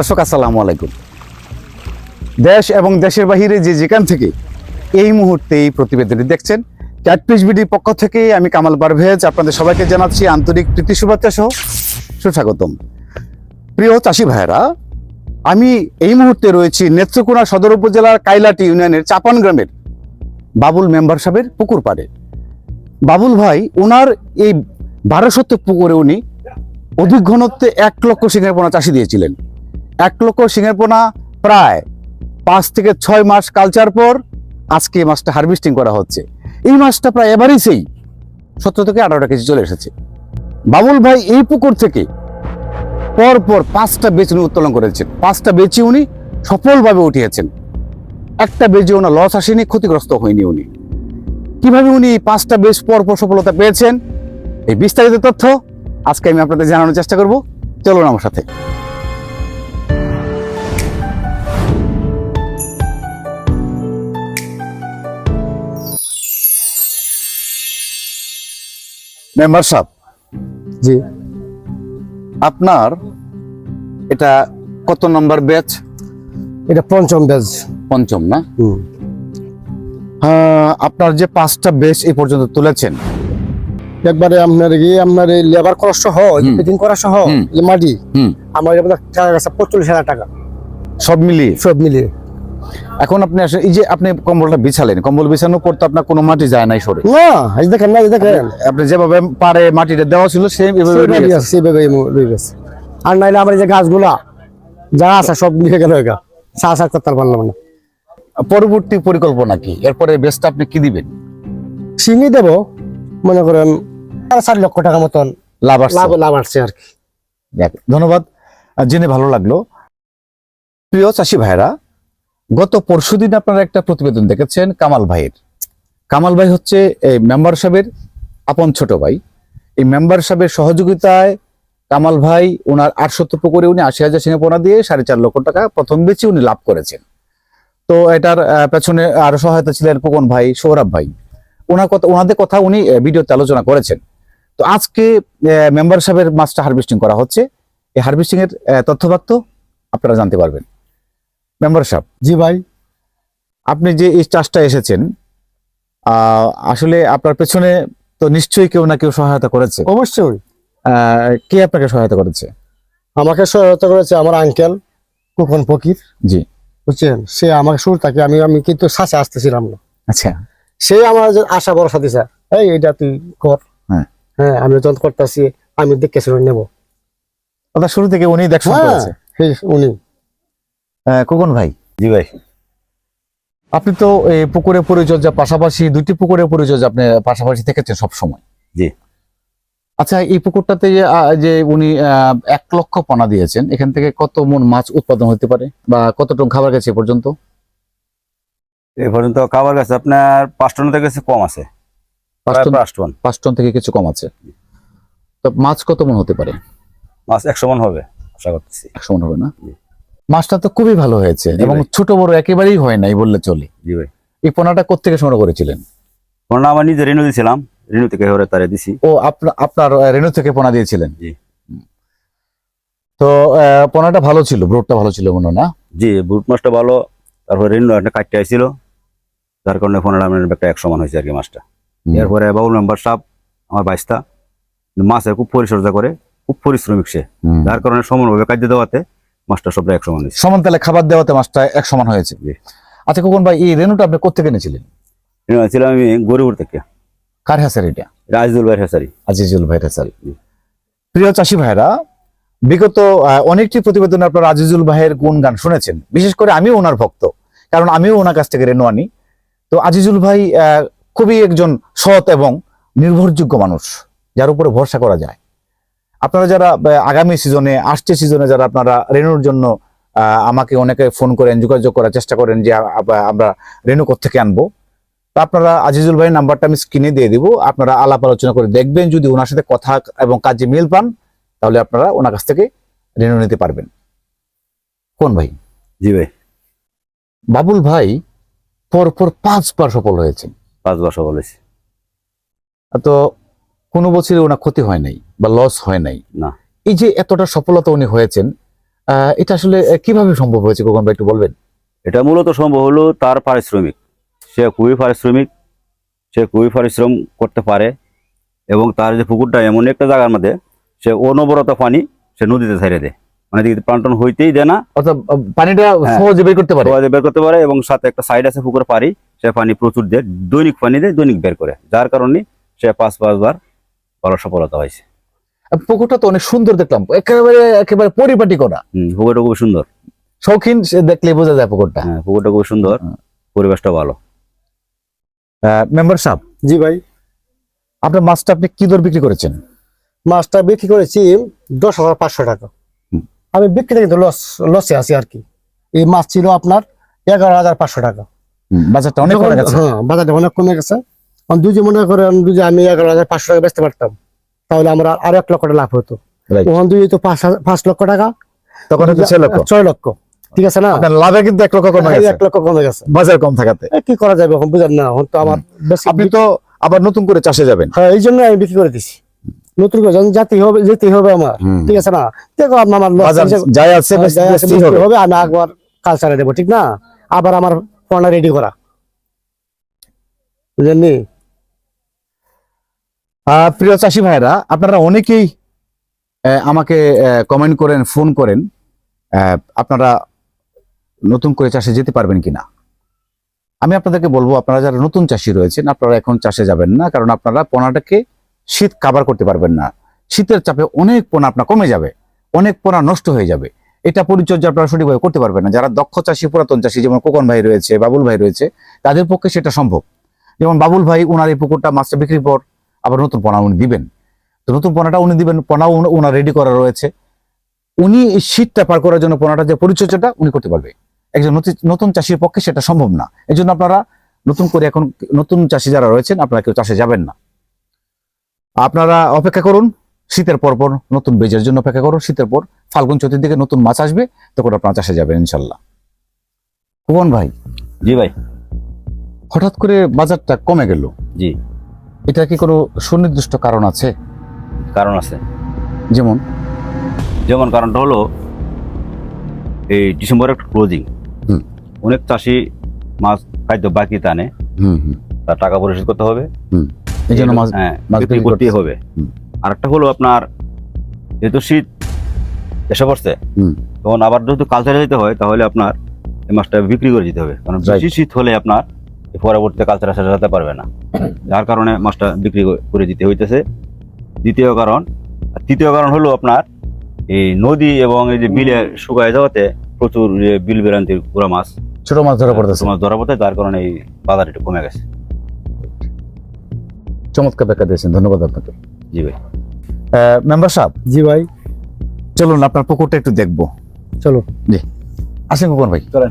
দর্শক, আসসালামু আলাইকুম। দেশ এবং দেশের বাহিরে যে যেখান থেকে এই মুহূর্তে এই প্রতিবেদনটি দেখছেন ক্যাটপিস বিডির পক্ষ থেকে আমি কামাল পারভেজ আপনাদের সবাইকে জানাচ্ছি আন্তরিক প্রীতি শুভেচ্ছা সহ সুস্বাগতম। প্রিয় চাষি ভাইরা আমি এই মুহূর্তে রয়েছি নেত্রকোনা সদর উপজেলার কাইলাটি ইউনিয়নের চাপান গ্রামের বাবুল মেম্বার সাহেবের পুকুর পাড়ে। বাবুল ভাই, ওনার এই বারো শতক পুকুরে উনি অধিক ঘনত্বে এক লক্ষ সিংহের পোনা চাষি দিয়েছিলেন। এক লক্ষ সিংহের পোনা প্রায় পাঁচ থেকে ছয় মাস কালচার পর আজকে এই মাছটা হারভেস্টিং করা হচ্ছে। এই মাছটা প্রায় এবারেই সতেরো থেকে আঠারোটা কেজি চলে এসেছে। বাবুল ভাই এই পুকুর থেকে পর পর পাঁচটা বেচ উনি উত্তোলন করেছেন। পাঁচটা বেচে উনি সফলভাবে উঠিয়েছেন। একটা বেজে ওনার লস আসেনি, ক্ষতিগ্রস্ত হয়নি উনি। কীভাবে উনি পাঁচটা বেশ পর পর সফলতা পেয়েছেন? এই বিস্তারিত তথ্য আজকে আমি আপনাদের জানানোর চেষ্টা করব। চলুন আমার সাথে। মেম্বার সাহেব। জি। আপনার এটা কত নম্বর ব্যাচ এটা পঞ্চম ব্যাচ পঞ্চম না? হ্যাঁ, আপনার যে পাঁচটা বেচ এই পর্যন্ত তুলেছেন। একবারে আপনার কি আপনার এই লেবার খরচ সহ। ফিটিং করা সহ। মাটি হুম। আমার টাকা গেছে পঁয়তাল্লিশ হাজার টাকা। সব মিলিয়ে? সব মিলিয়ে। এখন আপনি আসলে এই যে আপনি কম্বলটা বিছালেন কম্বল বিছানোর পর তো আপনার কোনো মাটি যায় নাই সরে। না এই দেখেন না দেখেন। আপনি যেভাবে পারে মাটিটা দেওয়া ছিল সেম এভাবে সেইভাবেই রয়ে গেছে। আর নাইলে আমার এই যে গাছগুলা যা আছে সব লিখে গেল এগা চা চা করতে পারলাম না। পরবর্তী পরিকল্পনা কি? এরপরে বেচটা আপনি কি দিবেন? সিঙ্গি দেব মনে করেন চার লক্ষ টাকা মতন লাভ আসছে। লাভ লাভ আসছে আর কি। ধন্যবাদ। জেনে ভালো লাগল। প্রিয় চাষি ভাইরা গত পরশুদিন আপনারা একটা প্রতিবেদন দেখেছেন কামাল ভাইয়ের। কামাল ভাই হচ্ছে এই মেম্বার সাহেবের আপন ছোট ভাই। এই মেম্বার সাহেবের সহযোগিতায় কামাল ভাই ওনার আটশো পুকুরে উনি আশি হাজার সিংহে পোনা দিয়ে সাড়ে চার লক্ষ টাকা প্রথম বেচে উনি লাভ করেছেন। তো এটার পেছনে আরও সহায়তা ছিলেন কোকন ভাই সৌরভ ভাই। ওনার কথা ওনাদের কথা উনি ভিডিওতে আলোচনা করেছেন। তো আজকে মেম্বার সাহেবের মাছটা হারভেস্টিং করা হচ্ছে। এই হারভেস্টিং এর আহ, তথ্যবাক্য আপনারা জানতে পারবেন। মেম্বার সাহেব জি ভাই। আপনি যে এই চাষটা এসেছেন আসলে আপনার পেছনে তো নিশ্চয়ই কেউ না কেউ সহায়তা করেছে। অবশ্যই। কে আপনাকে সহায়তা করেছে? আমাকে সহায়তা করেছে আমার আঙ্কেল কুপন ফকির। জি। বুঝছেন? সে আমাকে শুরু থাকে আমি আমি কিন্তু শ্বাসে আসতেছিলাম না। আচ্ছা। সে আমার আশা ভরসা দিছে এই এটা তুই কর। হ্যাঁ। হ্যাঁ আমি যখন করতেছি আমি দেখে নেব। শুরু থেকে উনি দেখশন হ্যাঁ উনি। খোকন ভাই। জি ভাই। আপনি তো এই পুকুরে পরিচর্যা পাশাপাশি দুইটি পুকুরে পরিচর্যা আপনি পাশাপাশি থেকেছেন সব সময় জি। আচ্ছা এই পুকুরটাতে যে উনি এক লক্ষ পোনা দিয়েছেন এখান থেকে কত মন মাছ উৎপাদন হতে পারে বা কত টন খাবার গেছে এ পর্যন্ত? এ পর্যন্ত খাবার গাছ আপনার পাঁচ টন থেকে কিছু কম আছে। পাঁচ টন পাঁচ টন। থেকে কিছু কম আছে। তো মাছ কত মন হতে পারে? মাছ একশো মন হবে আশা করতেছি। একশো মন হবে না। মাছটা তো খুবই ভালো হয়েছে এবং ছোট বড় একেবারেই হয় নাই বললে চলে। জি ভাই। এই পোনাটা কোথেকে সংগ্রহ করেছিলেন? কোনটা আমার নিজে রেনু দিয়েছিলাম রেনু থেকে হরে তারে দিছি। ও আপনার আপনার রেণু থেকে পোনা দিয়েছিলেন? জি। তো পোনাটা ভালো ছিল ব্রোডটা ভালো ছিল মনে না? জি বুট মাছটা ভালো। তারপর রেনু একটা কাটতে আসছিল যার কারণে ফোনটা আমার একটা এক সমান হয়েছে আর কি মাছটা। এরপরে বাবুল মেম্বার সাহেব আমার বাইশটা মাছের খুব পরিচর্যা করে খুব পরিশ্রমিক সে। যার কারণে সমানভাবে কাজে দেওয়াতে মাছটা সবটা একশো মান হয়েছে। সমান তালে খাবার দেওয়াতে মাছটা এক সমান হয়েছে। আচ্ছা কখন ভাই এই রেনুটা আপনি কোথেকে এনেছিলেন? রেনু ছিলাম আমি গরিপুর থেকে। কার হাসার এটা? রাজদুল ভাই হেসারি আজিজুল ভাই হাসারি প্রিয় চাষি ভাইরা বিগত অনেকটি প্রতিবেদনে আপনারা আজিজুল ভাইয়ের গুণগান শুনেছেন। বিশেষ করে আমিও ওনার ভক্ত কারণ আমিও ওনার কাছ থেকে রেনু আনি। তো আজিজুল ভাই আহ, খুবই একজন সৎ এবং নির্ভরযোগ্য মানুষ যার উপরে ভরসা করা যায়। আপনারা যারা আগামী সিজনে আসছে সিজনে যারা আপনারা রেনুর জন্য আমাকে অনেকে ফোন করেন যোগাযোগ করার চেষ্টা করেন যে আমরা রেনু থেকে আনব। তা আপনারা আজিজুল ভাইয়ের নাম্বারটা আমি স্ক্রিনে দিয়ে দিব। আপনারা আলাপ আলোচনা করে দেখবেন যদি ওনার সাথে কথা এবং কাজে মিল পান তাহলে আপনারা ওনার কাছ থেকে রেনু নিতে পারবেন। কোন ভাই? জি ভাই। বাবুল ভাই পরপর পাঁচবার সফল হয়েছেন। পাঁচ সফল হয়েছে। তো কোনো বছরে ওনার ক্ষতি হয় নাই। বা লস হয় নাই। না। এই যে এতটা সফলতা উনি হয়েছেন এটা আসলে কীভাবে সম্ভব হয়েছে খোকন ভাই একটু বলবেন? এটা মূলত সম্ভব হলো তার পারিশ্রমিক। সে খুবই পারিশ্রমিক সে খুবই পরিশ্রম করতে পারে এবং তার যে পুকুরটা এমন একটা জায়গার মধ্যে সে অনবরত পানি সে নদীতে ছেড়ে দেয়। মানে প্লান্টন হইতেই দেয় না। অর্থাৎ পানিটা হ্যাঁ। সহজে বের করতে পারে। সহজে বের করতে পারে এবং সাথে একটা সাইড আছে পুকুর পারি সে পানি প্রচুর দেয় দৈনিক পানি দেয় দৈনিক বের করে। যার কারণে সে পাঁচ পাঁচবার ভালো সফলতা হয়েছে। পুকুরটা তো অনেক সুন্দর দেখলাম। একেবারে একেবারে পরিপাটি করা। হম পুকুরটা খুব সুন্দর। শৌখিন সে দেখলে বোঝা যায় পুকুরটা। হ্যাঁ পুকুরটা খুব সুন্দর। পরিবেশটা ভালো। মেম্বার সাহেব। জি ভাই। আপনার মাছটা আপনি কি দর বিক্রি করেছেন? মাছটা বিক্রি করেছি দশ হাজার পাঁচশো টাকা। আমি বিক্রিতে কিন্তু লস লসে আছি আর কি। এই মাছ ছিল আপনার এগারো হাজার পাঁচশো টাকা। বাজারটা অনেক কমে গেছে। হ্যাঁ বাজারটা অনেক কমে গেছে। এখন দুজি মনে করেন যদি আমি এগারো হাজার পাঁচশো টাকা বেচতে পারতাম। তাহলে আমরা আরও এক লক্ষ টাকা লাভ হতো। ওখান দুই তো পাঁচ লক্ষ টাকা। তখন ছয় লক্ষ। ঠিক আছে না? লাভে কিন্তু এক লক্ষ কমে এই গেছে। এক লক্ষ কমে গেছে। বাজার কম থাকাতে। কি করা যাবে এখন? বুঝেন না এখন তো আমার আপনি তো আবার নতুন করে চাষে যাবেন। হ্যাঁ এই জন্য আমি বিক্রি করে দিছি। নতুন করে জাতি হবে যেতে হবে আমার। ঠিক আছে না? দেখো আমার যাই আছে হ্যাঁ, হবে। আমি একবার কালচারে দেবো ঠিক না? আবার আমার পড়া রেডি করা। বুঝলেননি আহ, প্রিয় চাষি ভাইরা আপনারা অনেকেই আমাকে কমেন্ট করেন ফোন করেন আপনারা নতুন করে চাষে যেতে পারবেন কিনা। আমি আপনাদেরকে বলব, আপনারা যারা নতুন চাষি রয়েছেন, আপনারা এখন চাষে যাবেন না, কারণ আপনারা পোনাটাকে শীত কাবার করতে পারবেন না। শীতের চাপে অনেক পোনা আপনার কমে যাবে, অনেক পোনা নষ্ট হয়ে যাবে। এটা পরিচর্যা আপনারা সঠিকভাবে করতে পারবেন না। যারা দক্ষ চাষি, পুরাতন চাষি, যেমন কোকন ভাই রয়েছে, বাবুল ভাই রয়েছে, তাদের পক্ষে সেটা সম্ভব। যেমন বাবুল ভাই ওনার এই পুকুরটা মাছটা বিক্রির পর আবার নতুন পোনা উনি দিবেন। তো নতুন পোনাটা উনি দিবেন পোনাও উনি- ওনার রেডি করা রয়েছে। উনি এই শীতটা পার করার জন্য পোনাটা যে পরিচর্যাটা উনি করতে পারবে। একজন নতুন- চাষির পক্ষে সেটা সম্ভব না। এই জন্য আপনারা নতুন করে এখন নতুন চাষি যারা রয়েছেন আপনারা কেউ চাষে যাবেন না। আপনারা অপেক্ষা করুন শীতের পর পর নতুন বীজের জন্য অপেক্ষা করুন শীতের পর ফাল্গুন চতুর্থ দিকে নতুন মাছ আসবে তখন আপনারা চাষে যাবেন ইনশাল্লাহ। ভুবন ভাই জি ভাই। হঠাৎ করে বাজারটা কমে গেল। জি। এটা কি কোনো সুনির্দিষ্ট কারণ আছে? কারণ আছে। যেমন? যেমন কারণটা হলো এই ডিসেম্বরের ক্লোজিং অনেক চাষি মাছ খাদ্য বাকি টানে। তার টাকা পরিশোধ করতে হবে। এই জন্য মাছ হ্যাঁ বিক্রি হবে। হুম। আর একটা হলো আপনার যেহেতু শীত এসে পড়ছে তখন আবার যেহেতু কালচারে যেতে হয় তাহলে আপনার এই মাছটা বিক্রি করে দিতে হবে। কারণ বেশি শীত হলে আপনার পরবর্তীতে কালচারে সাজাতে পারবে না। যার কারণে মাছটা বিক্রি করে দিতে হইতেছে। দ্বিতীয় কারণ তৃতীয় কারণ হলো আপনার এই নদী এবং এই যে বিলে শুকায় যাওয়াতে প্রচুর যে বিল বিরান্তির পুরা মাছ ছোট মাছ ধরা পড়তেছে। মাছ ধরা পড়তে যার কারণে এই বাজার একটু কমে গেছে। চমৎকার ব্যাখ্যা দিয়েছেন ধন্যবাদ আপনাকে। জি ভাই। মেম্বার সাহেব? জি ভাই। চলুন আপনার পুকুরটা একটু দেখব। চলো জি। আসেন কুকুর ভাই। চলেন।